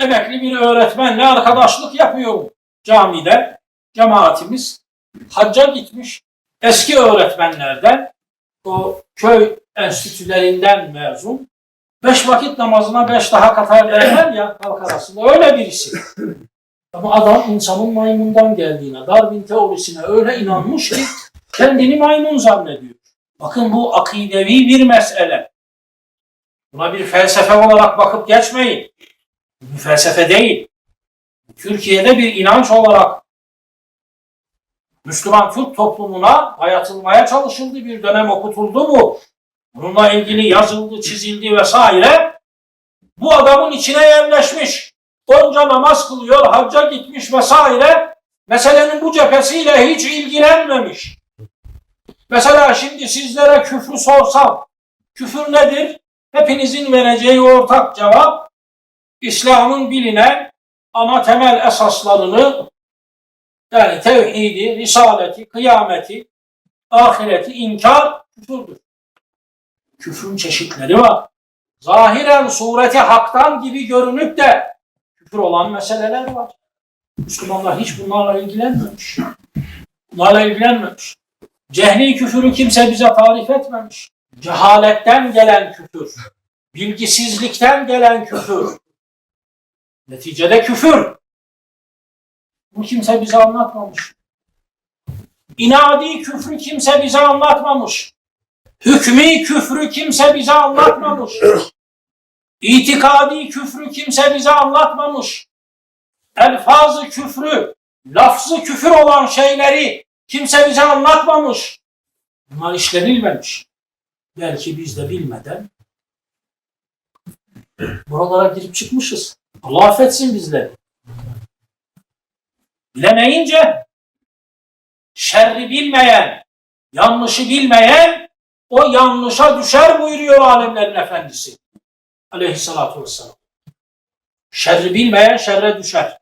emekli bir öğretmenle arkadaşlık yapıyorum camide. Cemaatimiz hacca gitmiş. Eski öğretmenlerden o köy enstitülerinden mezun. Beş vakit namazına beş daha katar derler ya halk arasında. Öyle birisi. Ama adam insanın maymundan geldiğine, Darwin teorisine öyle inanmış ki kendini maymun zannediyor. Bakın bu akidevi bir mesele. Buna bir felsefe olarak bakıp geçmeyin. Bu felsefe değil. Türkiye'de bir inanç olarak Müslüman Türk toplumuna dayatılmaya çalışıldı. Bir dönem okutuldu bu. Bununla ilgili yazıldı, çizildi vesaire. Bu adamın içine yerleşmiş. Onca namaz kılıyor, hacca gitmiş vesaire. Meselenin bu cephesiyle hiç ilgilenmemiş. Mesela şimdi sizlere küfrü sorsam, küfür nedir? Hepinizin vereceği ortak cevap, İslam'ın bilinen ana temel esaslarını, yani tevhidi, risaleti, kıyameti, ahireti inkar küfürdür. Küfrün çeşitleri var. Zahiren sureti haktan gibi görünüp de küfür olan meseleler var. Müslümanlar hiç bunlarla ilgilenmemiş. Bunlarla ilgilenmemiş. Cehli küfürü kimse bize tarif etmemiş. Cehaletten gelen küfür, bilgisizlikten gelen küfür, neticede küfür. Bu kimse bize anlatmamış. İnadi küfrü kimse bize anlatmamış. Hükmü küfrü kimse bize anlatmamış. İtikadi küfrü kimse bize anlatmamış. Elfazı küfrü, lafzı küfür olan şeyleri kimse bize anlatmamış. Bunlar işlenilmemiş. Belki biz de bilmeden buralara girip çıkmışız. Allah affetsin bizleri. Bilemeyince şerri bilmeyen, yanlışı bilmeyen o yanlışa düşer buyuruyor alemlerin efendisi. Aleyhissalatu vesselam. Şerri bilmeyen şerre düşer.